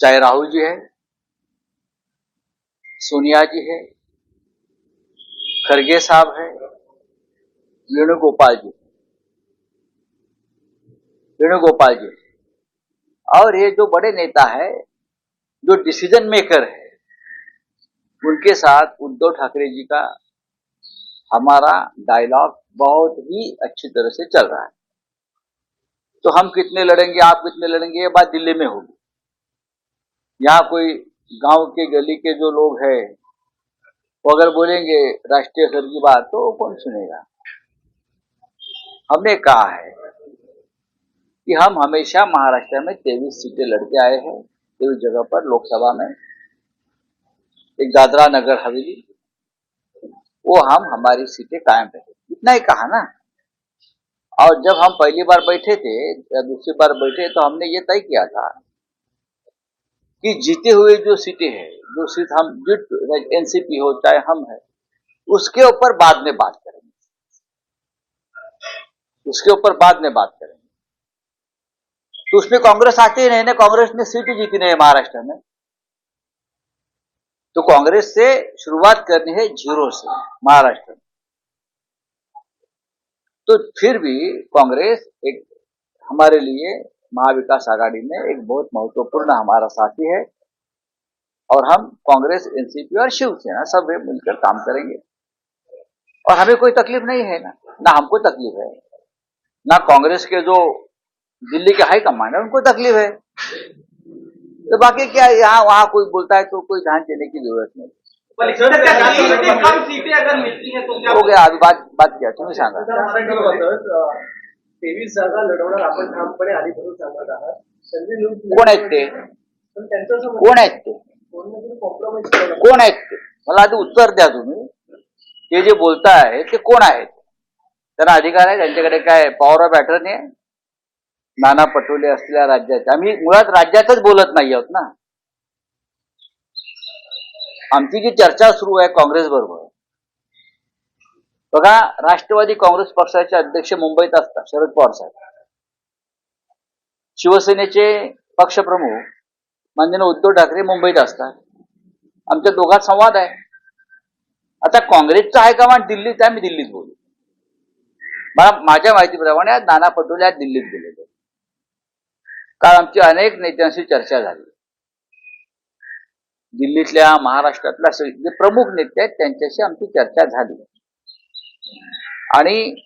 चाहे राहुल जी है, सोनिया जी है खरगे साहब है, वेणुगोपाल जी वेणुगोपाल जी। और ये जो बड़े नेता है, जो डिसीज़न मेकर है, उनके साथ उद्धव ठाकरे जी का हमारा डायलॉग बहुत ही अच्छी तरह से चल रहा है। तो हम कितने लड़ेंगे, आप कितने लड़ेंगे, ये बात दिल्ली में होगी। यहाँ कोई गाँव के गली के जो लोग हैं, वो अगर बोलेंगे राष्ट्रीय स्तर की बात तो कौन सुनेगा? हमने कहा है कि हम हमेशा महाराष्ट्र में तेईस सीटें लड़के आए हैं। तेईस जगह पर लोकसभा में, एक दादरा नगर हवेली, वो हम हमारी सीटें कायम रहे। इतना ही कहा ना। और जब हम पहली बार बैठे थे, या दूसरी बार बैठे तो हमने ये तय किया था कि जीते हुए जो सीटें हैं, जो सीट हम जीत एनसीपी हो, चाहे हम है, उसके ऊपर बाद में बात करेंगे। उसके ऊपर बाद में बात करेंगे। तो उसमें कांग्रेस आती ही नहीं कांग्रेस ने सीट जीती नहीं महाराष्ट्र में। तो कांग्रेस से शुरुआत करनी है ज़ीरो से महाराष्ट्र में। तो फिर भी कांग्रेस एक हमारे लिए महाविकास आघाड़ी में एक बहुत महत्वपूर्ण हमारा साथी है और हम कांग्रेस एनसीपी और शिवसेना सब मिलकर काम करेंगे। और हमें कोई तकलीफ़ नहीं है ना ना हमको तकलीफ़ है ना कांग्रेस के जो दिल्ली के हाई कमांड है उनको तकलीफ़ है। तो बाकी क्या यहाँ वहाँ कोई बोलता है तो कोई ध्यान देने की ज़रूरत नहीं। हैं तो क्या हो गया अभी बात बात किया तुम्हें सांगा तेवीस जागा लढवणार आपण ठामपणे आधी भरून सांगत आहात. संजय कोण आहेत ते? पण त्यांचं असं म्हणणं कोण आहेत ते? कोण ना कोणी कॉम्प्रोमाइज कोण आहेत ते? मला आधी उत्तर द्या तुम्ही. ते जे बोलताय ते कोण आहेत? त्यांना अधिकार आहे त्यांच्याकडे काय पॉवर ऑफ अटर्नी आहे? नाना पटोले असलेल्या राज्यात आम्ही मुळात राज्यातच बोलत नाही आहोत ना. आमची जी चर्चा सुरू आहे काँग्रेस बरोबर बघा राष्ट्रवादी काँग्रेस पक्षाचे अध्यक्ष मुंबईत असतात शरद पवार साहेब. शिवसेनेचे पक्षप्रमुख माननीय उद्धव ठाकरे मुंबईत असतात. आमच्या दोघात संवाद आहे. आता काँग्रेसचा मग दिल्लीत आहे मी दिल्लीत बोलू. मला माझ्या माहितीप्रमाणे नाना पटोले आज दिल्लीत गेलेले काल आमची अनेक नेत्यांशी चर्चा झाली. दिल्लीतल्या महाराष्ट्रातल्या जे प्रमुख नेते आहेत त्यांच्याशी आमची चर्चा झाली. आणि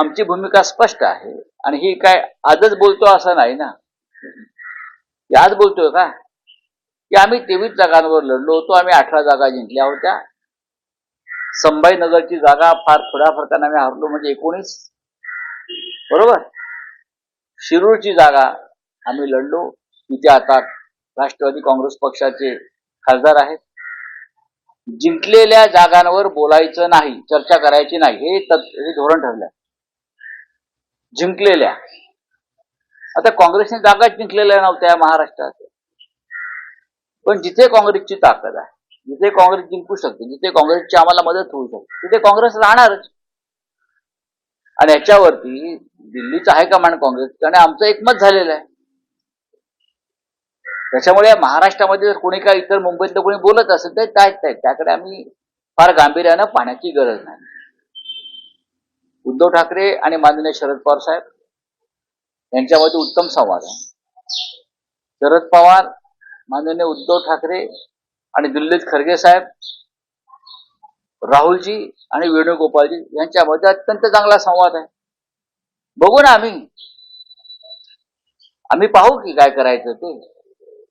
आमची भूमिका स्पष्ट आहे. आणि ही काय आजच बोलतो असं नाही ना? आज बोलतोय का? की आम्ही तेवीस जागांवर लढलो होतो आम्ही अठरा जागा जिंकल्या होत्या. संभाजीनगरची जागा फार थोड्या फरकाने आम्ही हरलो म्हणजे एकोणीस. बरोबर? शिरूरची जागा आम्ही लढलो. तिथे आता राष्ट्रवादी काँग्रेस पक्षाचे खासदार आहेत. जिंकलेल्या जागांवर बोलायचं नाही चर्चा करायची नाही हे तत्- हे धोरण ठरलंय. जिंकलेल्या. आता काँग्रेसने जागा जिंकलेल्या नव्हत्या महाराष्ट्रात. पण जिथे काँग्रेसची ताकद आहे जिथे काँग्रेस जिंकू शकते जिथे काँग्रेसची आम्हाला मदत होऊ शकते तिथे काँग्रेस राहणारच. आणि याच्यावरती दिल्लीचं हायकमांड काँग्रेस आणि आमचं एकमत झालेलं आहे. त्याच्यामुळे महाराष्ट्रामध्ये जर कोणी काय इतर मुंबईतलं कोणी बोलत असेल तर काय त्याकडे आम्ही फार गांभीर्यानं पाहण्याची गरज नाही. उद्धव ठाकरे आणि माननीय शरद पवार साहेब यांच्यामध्ये उत्तम संवाद आहे. शरद पवार माननीय उद्धव ठाकरे आणि दिल्लीत खरगे साहेब राहुलजी आणि वेणुगोपालजी यांच्यामध्ये अत्यंत चांगला संवाद आहे. बघू ना आम्ही. आम्ही पाहू की काय करायचं ते.